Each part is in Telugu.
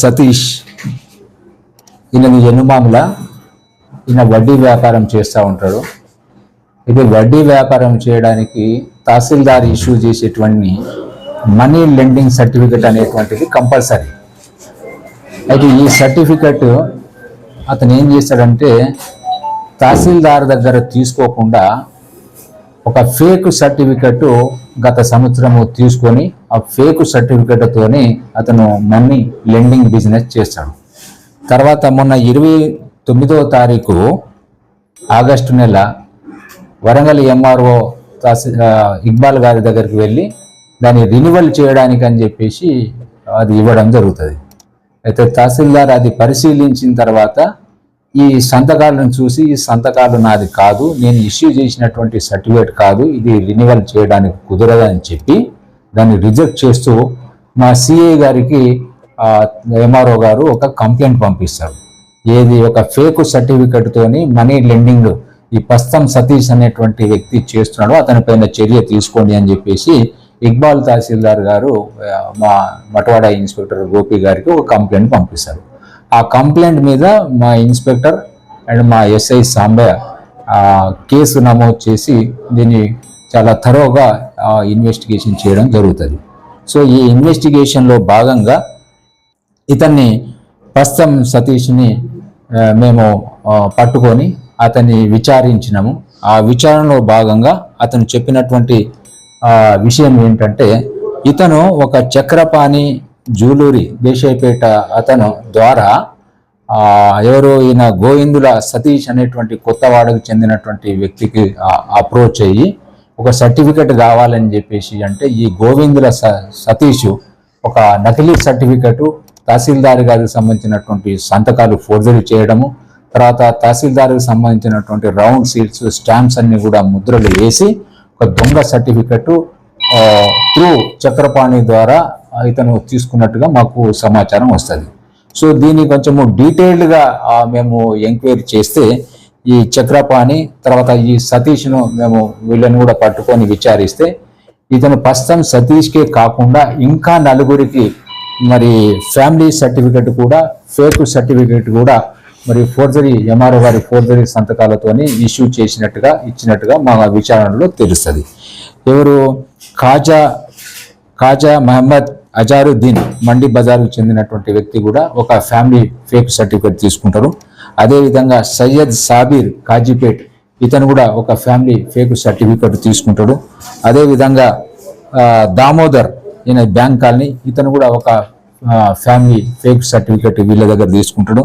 సతీష్ ఈయనది జనుమాముల ఈయన వడ్డీ వ్యాపారం చేస్తూ ఉంటాడు. ఇది వడ్డీ వ్యాపారం చేయడానికి తహసీల్దార్ ఇష్యూ చేసేటువంటి మనీ లెండింగ్ సర్టిఫికెట్ అనేటువంటిది కంపల్సరీ. అయితే ఈ సర్టిఫికెట్ అతను ఏం చేస్తాడంటే తహసీల్దార్ దగ్గర తీసుకోకుండా ఒక ఫేక్ సర్టిఫికెట్ గత సంవత్సరము తీసుకొని ఆ ఫేక్ సర్టిఫికేట్తోనే అతను మనీ లెండింగ్ బిజినెస్ చేస్తాడు. తర్వాత మొన్న ఇరవై తొమ్మిదవ తారీఖు ఆగస్టు నెల వరంగల్ ఎంఆర్ఓ ఇక్బాల్ గారి దగ్గరికి వెళ్ళి దాన్ని రినివల్ చేయడానికి అని చెప్పేసి అది ఇవ్వడం జరుగుతుంది. అయితే తహసీల్దార్ అది పరిశీలించిన తర్వాత ఈ సంతకాలను చూసి ఈ సంతకాలు నాది కాదు నేను ఇష్యూ చేసినటువంటి సర్టిఫికేట్ కాదు ఇది రినివల్ చేయడానికి కుదరదని చెప్పి దాన్ని రిజెక్ట్ చేస్తూ మా సిఏ గారికి ఎంఆర్ఓ గారు ఒక కంప్లైంట్ పంపిస్తారు. ఏది ఒక ఫేక్ సర్టిఫికెట్తోని మనీ లెండింగ్ ఈ పస్తం సతీష్ అనేటువంటి వ్యక్తి చేస్తున్నాడు అతని పైన చర్య తీసుకోండి అని చెప్పేసి ఇక్బాల్ తహసీల్దార్ గారు మా మటవాడ ఇన్స్పెక్టర్ గోపి గారికి ఒక కంప్లైంట్ పంపిస్తారు. ఆ కంప్లైంట్ మీద మా ఇన్స్పెక్టర్ అండ్ మా ఎస్ఐ సాంబయ్య కేసు నమోదు చేసి దీన్ని చాలా తరోగా ఇన్వెస్టిగేషన్ చేయడం జరుగుతుంది. సో ఈ ఇన్వెస్టిగేషన్లో భాగంగా ఇతన్ని ప్రస్తుతం సతీష్ని మేము పట్టుకొని అతన్ని విచారించినాము. ఆ విచారణలో భాగంగా అతను చెప్పినటువంటి విషయం ఏంటంటే ఇతను ఒక చక్రపాణి జూలూరి దేశాయపేట అతను ద్వారా ఎవరు ఈయన గోవిందుల సతీష్ అనేటువంటి కొత్తవాడకు చెందినటువంటి వ్యక్తికి అప్రోచ్ అయ్యి ఒక సర్టిఫికెట్ కావాలని చెప్పేసి అంటే ఈ గోవిందుల స సతీష్ ఒక నకిలీ సర్టిఫికెట్ తహసీల్దార్ గారికి సంబంధించినటువంటి సంతకాలు ఫోర్జరీ చేయడము తర్వాత తహసీల్దార్కి సంబంధించినటువంటి రౌండ్ సీట్స్ స్టాంప్స్ అన్ని కూడా ముద్రలు వేసి ఒక దొంగ సర్టిఫికెట్ త్రూ చక్రపాణి ద్వారా ఇతను తీసుకున్నట్టుగా మాకు సమాచారం వస్తుంది. సో దీన్ని కొంచెము డీటెయిల్డ్గా మేము ఎంక్వైరీ చేస్తే ఈ చక్రపాణి తర్వాత ఈ సతీష్ను మేము వీళ్ళని కూడా పట్టుకొని విచారిస్తే ఇతను ప్రస్తుతం సతీష్కే కాకుండా ఇంకా నలుగురికి మరి ఫ్యామిలీ సర్టిఫికెట్ కూడా ఫేక్ సర్టిఫికెట్ కూడా మరి ఫోర్జరీ ఎంఆర్ఓ గారి ఫోర్జరీ సంతకాలతోని ఇష్యూ చేసినట్టుగా ఇచ్చినట్టుగా మా విచారణలో తెలుస్తుంది. ఎవరు ఖాజా ఖాజా మహమ్మద్ అజారుద్దీన్ మండి బజార్కు చెందినటువంటి వ్యక్తి కూడా ఒక ఫ్యామిలీ ఫేక్ సర్టిఫికేట్ తీసుకుంటారు. అదేవిధంగా సయ్యద్ సాబీర్ కాజీపేట్ ఇతను కూడా ఒక ఫ్యామిలీ ఫేక్ సర్టిఫికేట్ తీసుకుంటాడు. అదేవిధంగా దామోదర్ ఈయన బ్యాంక్ కాలనీ ఇతను కూడా ఒక ఫ్యామిలీ ఫేక్ సర్టిఫికేట్ వీళ్ళ దగ్గర తీసుకుంటాడు.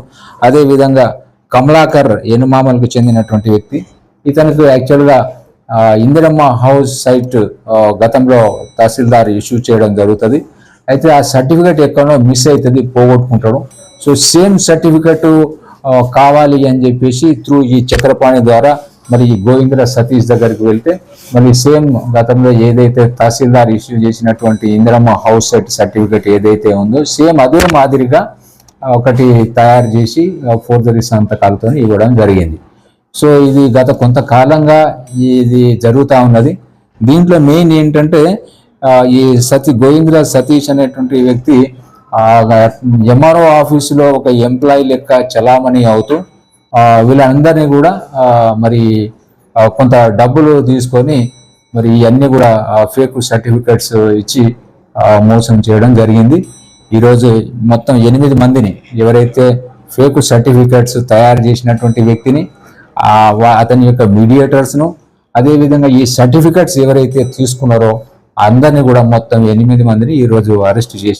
అదేవిధంగా కమలాకర్ ఎనుమామలకు చెందినటువంటి వ్యక్తి ఇతనికి యాక్చువల్గా ఇందిరమ్మ హౌస్ సైట్ గతంలో తహసీల్దార్ ఇష్యూ చేయడం జరుగుతుంది. అయితే ఆ సర్టిఫికేట్ ఎక్కడో మిస్ అవుతుంది పోగొట్టుకుంటాడు. సో సేమ్ సర్టిఫికెట్ కావాలి అని చెప్పేసి త్రూ ఈ చక్రపాణి ద్వారా మరి ఈ గోవింద్ర సతీష్ దగ్గరికి వెళ్తే మరి సేమ్ గతంలో ఏదైతే తహసీల్దార్ ఇష్యూ చేసినటువంటి ఇందిరమ్మ హౌస్ సైట్ సర్టిఫికేట్ ఏదైతే ఉందో సేమ్ అదే మాదిరిగా ఒకటి తయారు చేసి ఫోర్జరీ సంతకాలతో ఇవ్వడం జరిగింది. సో ఇది గత కొంతకాలంగా ఇది జరుగుతూ ఉన్నది. దీంట్లో మెయిన్ ఏంటంటే ఈ సతీ గోవింద్ర సతీష్ అనేటువంటి వ్యక్తి ఎంఆర్ఓ ఆఫీసులో ఒక ఎంప్లాయీ లెక్క చలామణి అవుతూ వీళ్ళందరినీ కూడా మరి కొంత డబ్బులు తీసుకొని మరి ఇవన్నీ కూడా ఫేక్ సర్టిఫికెట్స్ ఇచ్చి మోసం చేయడం జరిగింది. ఈరోజు మొత్తం ఎనిమిది మందిని ఎవరైతే ఫేక్ సర్టిఫికెట్స్ తయారు చేసినటువంటి వ్యక్తిని అతని యొక్క మీడియేటర్స్ను అదేవిధంగా ఈ సర్టిఫికెట్స్ ఎవరైతే తీసుకున్నారో అందరినీ కూడా మొత్తం ఎనిమిది మందిని ఈరోజు అరెస్ట్ చేసి